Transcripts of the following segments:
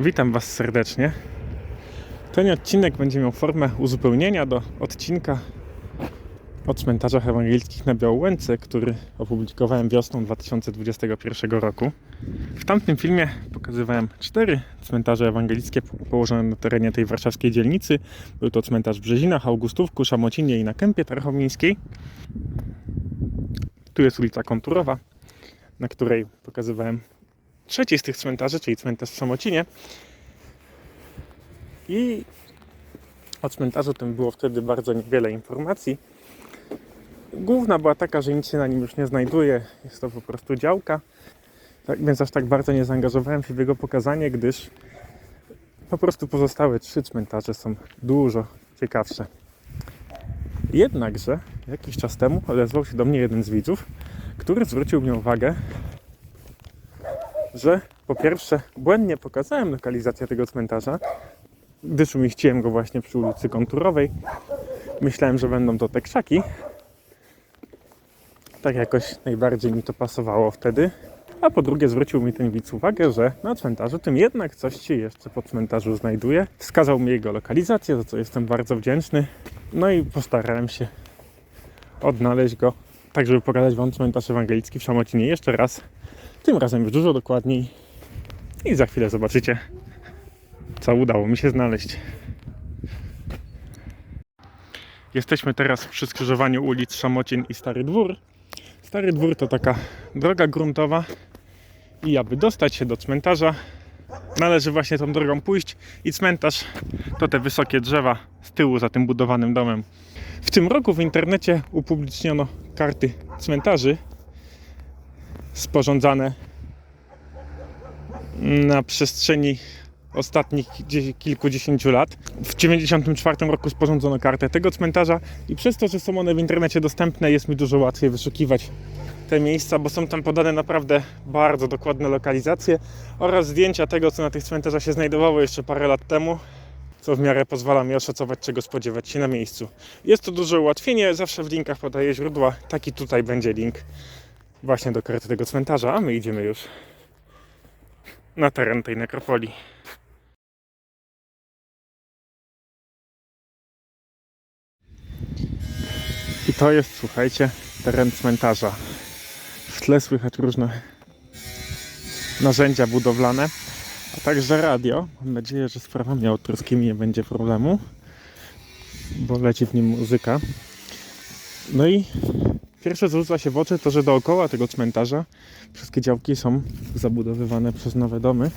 Witam Was serdecznie. Ten odcinek będzie miał formę uzupełnienia do odcinka o cmentarzach ewangelickich na Białołęce, który opublikowałem wiosną 2021 roku. W tamtym filmie pokazywałem cztery cmentarze ewangelickie położone na terenie tej warszawskiej dzielnicy. Był to cmentarz w Brzezinach, Augustówku, Szamocinie i na Kępie Tarchomińskiej. Tu jest ulica Konturowa, na której pokazywałem trzeci z tych cmentarzy, czyli cmentarz w Szamocinie. I o cmentarzu tym było wtedy bardzo niewiele informacji. Główna była taka, że nic się na nim już nie znajduje, jest to po prostu działka. Tak, więc aż tak bardzo nie zaangażowałem się w jego pokazanie, gdyż po prostu pozostałe trzy cmentarze są dużo ciekawsze. Jednakże jakiś czas temu odezwał się do mnie jeden z widzów, który zwrócił mi uwagę, że po pierwsze błędnie pokazałem lokalizację tego cmentarza, gdyż umieściłem go właśnie przy ulicy Konturowej. Myślałem, że będą to te krzaki. Tak jakoś najbardziej mi to pasowało wtedy. A po drugie zwrócił mi ten widz uwagę, że na cmentarzu tym jednak coś się jeszcze po cmentarzu znajduje. Wskazał mi jego lokalizację, za co jestem bardzo wdzięczny. No i postarałem się odnaleźć go, tak żeby pokazać Wam cmentarz ewangelicki w Szamocinie jeszcze raz. Tym razem już dużo dokładniej. I za chwilę zobaczycie, co udało mi się znaleźć. Jesteśmy teraz przy skrzyżowaniu ulic Szamocin i Stary Dwór. Stary Dwór to taka droga gruntowa i aby dostać się do cmentarza należy właśnie tą drogą pójść i cmentarz to te wysokie drzewa z tyłu za tym budowanym domem. W tym roku w internecie upubliczniono karty cmentarzy sporządzane na przestrzeni ostatnich dzie- kilkudziesięciu lat. W 1994 roku sporządzono kartę tego cmentarza i przez to, że są one w internecie dostępne, jest mi dużo łatwiej wyszukiwać te miejsca, bo są tam podane naprawdę bardzo dokładne lokalizacje oraz zdjęcia tego, co na tych cmentarzach się znajdowało jeszcze parę lat temu, co w miarę pozwala mi oszacować, czego spodziewać się na miejscu. Jest to duże ułatwienie, zawsze w linkach podaję źródła, taki tutaj będzie link właśnie do karty tego cmentarza, a my idziemy już na teren tej nekropolii. I to jest, słuchajcie, teren cmentarza. W tle słychać różne narzędzia budowlane, a także radio. Mam nadzieję, że z prawami autorskimi nie będzie problemu, bo leci w nim muzyka. No i pierwsze co rzuca się w oczy to, że dookoła tego cmentarza wszystkie działki są zabudowywane przez nowe domy.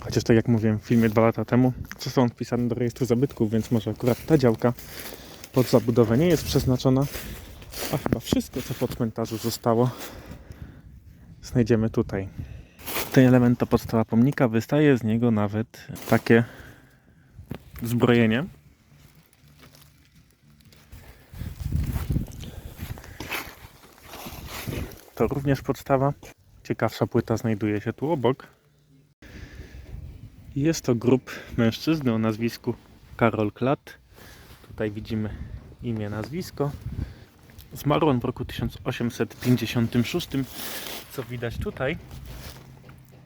Chociaż tak jak mówiłem w filmie dwa lata temu, co są wpisane do rejestru zabytków, więc może akurat ta działka pod zabudowę nie jest przeznaczona. A chyba wszystko, co po cmentarzu zostało, znajdziemy tutaj. Ten element to podstawa pomnika, wystaje z niego nawet takie zbrojenie. To również podstawa. Ciekawsza płyta znajduje się tu obok. Jest to grup mężczyzny o nazwisku Karol Klat. Tutaj widzimy imię, nazwisko. Zmarł on w roku 1856, co widać tutaj.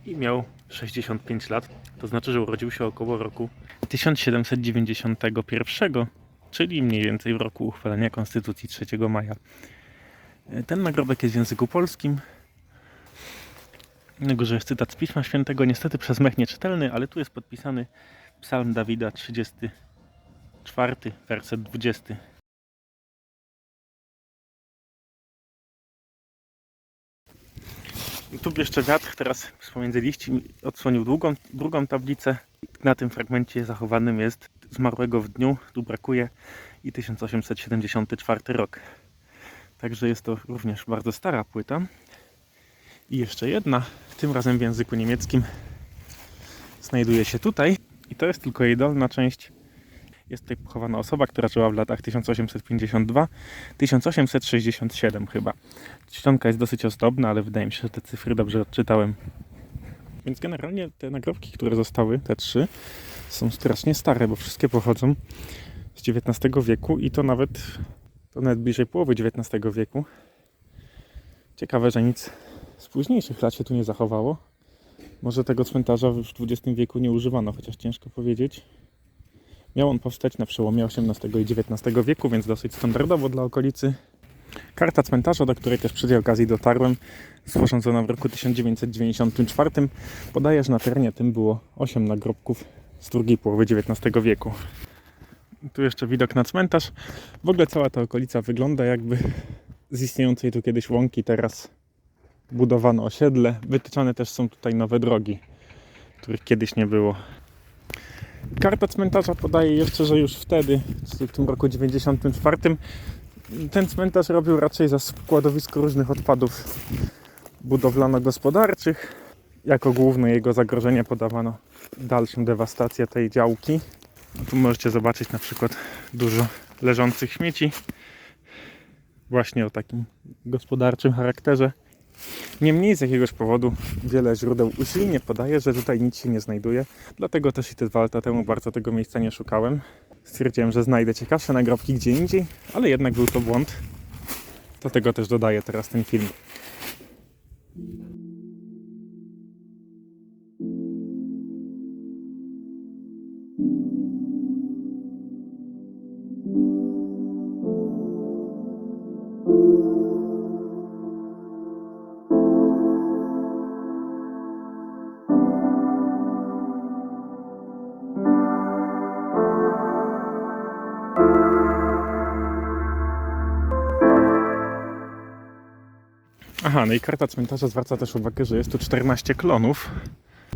I miał 65 lat. To znaczy, że urodził się około roku 1791, czyli mniej więcej w roku uchwalenia Konstytucji 3 maja. Ten nagrobek jest w języku polskim. Na górze jest cytat z Pisma Świętego, niestety przez mech nieczytelny, ale tu jest podpisany Psalm Dawida 34, werset 20. Tu jeszcze wiatr teraz pomiędzy liści odsłonił drugą tablicę. Na tym fragmencie zachowanym jest zmarłego w dniu, tu brakuje i 1874 rok. Także jest to również bardzo stara płyta. I jeszcze jedna, tym razem w języku niemieckim, znajduje się tutaj. I to jest tylko jej dolna część. Jest tutaj pochowana osoba, która żyła w latach 1852-1867 chyba. Czcionka jest dosyć ozdobna, ale wydaje mi się, że te cyfry dobrze odczytałem. Więc generalnie te nagrobki, które zostały, te trzy, są strasznie stare, bo wszystkie pochodzą z XIX wieku i to nawet, to nawet bliżej połowy XIX wieku. Ciekawe, że nic z późniejszych lat się tu nie zachowało. Może tego cmentarza w XX wieku nie używano, chociaż ciężko powiedzieć. Miał on powstać na przełomie XVIII i XIX wieku, więc dosyć standardowo dla okolicy. Karta cmentarza, do której też przy tej okazji dotarłem, sporządzona w roku 1994, podaje, że na terenie tym było 8 nagrobków z drugiej połowy XIX wieku. Tu jeszcze widok na cmentarz. W ogóle cała ta okolica wygląda jakby z istniejącej tu kiedyś łąki teraz budowano osiedle. Wytyczane też są tutaj nowe drogi, których kiedyś nie było. Karta cmentarza podaje jeszcze, że już wtedy, w tym roku 94, ten cmentarz robił raczej za składowisko różnych odpadów budowlano-gospodarczych. Jako główne jego zagrożenie podawano dalszą dewastację tej działki. Tu możecie zobaczyć na przykład dużo leżących śmieci. Właśnie o takim gospodarczym charakterze. Niemniej z jakiegoś powodu wiele źródeł usilnie podaje, że tutaj nic się nie znajduje. Dlatego też i te dwa lata temu bardzo tego miejsca nie szukałem. Stwierdziłem, że znajdę ciekawsze nagrobki gdzie indziej, ale jednak był to błąd. Dlatego też dodaję teraz ten film. Aha, no i karta cmentarza zwraca też uwagę, że jest tu 14 klonów,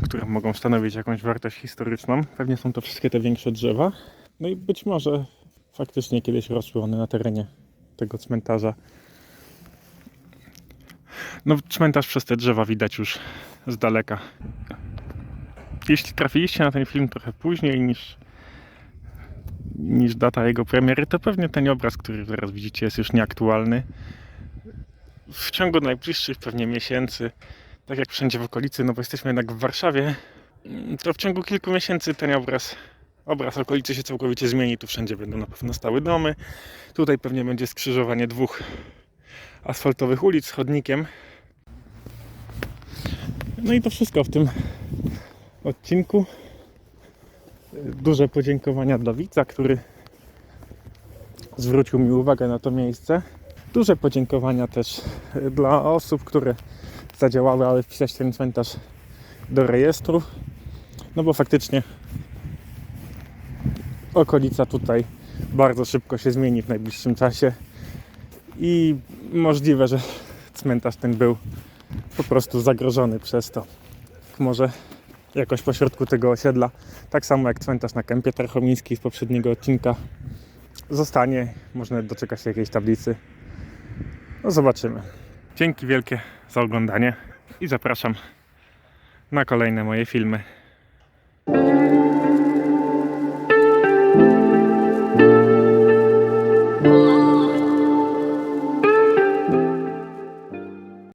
które mogą stanowić jakąś wartość historyczną. Pewnie są to wszystkie te większe drzewa. No i być może faktycznie kiedyś rosły one na terenie tego cmentarza. No, cmentarz przez te drzewa widać już z daleka. Jeśli trafiliście na ten film trochę później niż, niż data jego premiery, to pewnie ten obraz, który teraz widzicie, jest już nieaktualny w ciągu najbliższych pewnie miesięcy, tak jak wszędzie w okolicy, no bo jesteśmy jednak w Warszawie, to w ciągu kilku miesięcy ten obraz, obraz okolicy się całkowicie zmieni. Tu wszędzie będą na pewno stały domy. Tutaj pewnie będzie skrzyżowanie dwóch asfaltowych ulic z chodnikiem. No i to wszystko w tym odcinku. Duże podziękowania dla widza, który zwrócił mi uwagę na to miejsce. Duże podziękowania też dla osób, które zadziałały, ale wpisać ten cmentarz do rejestru. No bo faktycznie okolica tutaj bardzo szybko się zmieni w najbliższym czasie i możliwe, że cmentarz ten był po prostu zagrożony przez to. Może jakoś pośrodku tego osiedla, tak samo jak cmentarz na Kępie Tarchomińskiej z poprzedniego odcinka zostanie, można doczekać się jakiejś tablicy no zobaczymy. Dzięki wielkie za oglądanie i zapraszam na kolejne moje filmy.